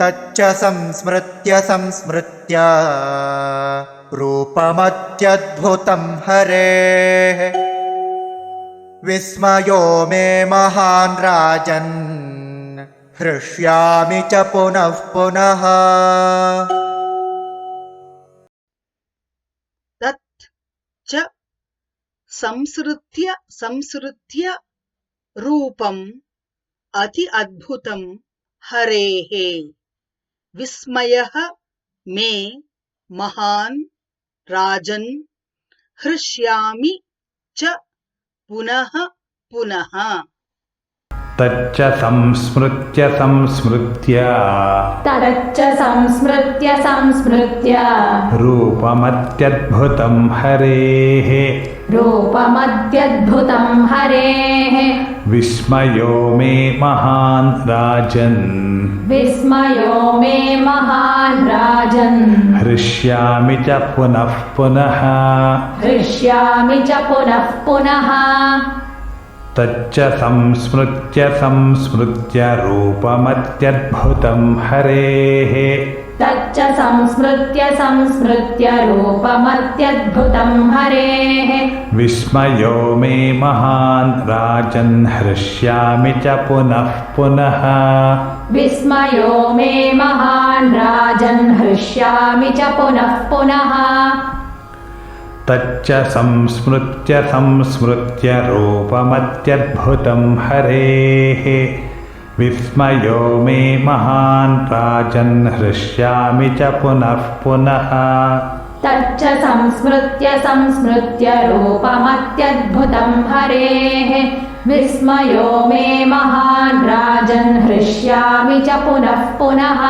तच्च संस्मृत्य संस्मृत्य रूपमत्यद्भुतं हरेः। विस्मयो मे महान् राजन् हृष्यामि च पुनः पुनः। तत् च संसृत्य संसृत्य रूपम् अति अद्भुतं हरेः विस्मयः मे महान् राजन् हृष्यामि च पुनः पुनः। तच्च संस्मृत्य संस्मृत्य। तच्च संस्मृत्य संस्मृत्य। रूपमत्यद्भुतं हरेः। रूपमत्यद्भुतं हरेः। विस्मयो मे महान् राजन्। विस्मयो मे महान् राजन्। हृष्यामि च पुनः पुनः। हृष्यामि च पुनः पुनः। तच्च संस्मृत्य संस्मृत्य रूपमत्यद्भुतं हरेः तच्च संस्मृत्य संस्मृत्य रूपमत्यद्भुतं हरेः। विस्मयो मे महान् राजन् हृष्यामि च पुनः पुनः। विस्मयो मे महान् राजन् हृष्यामि च पुनः पुनः। तच्च संस्मृत्य संस्मृत्य रूपमत्यद्भुतं हरेः विस्मयो मे महान् राजन् हृष्यामि च पुनः पुनः। तच्च संस्मृत्य संस्मृत्य रूपमत्यद्भुतं हरेः। विस्मयो मे महान् राजन् हृष्यामि च पुनः पुनः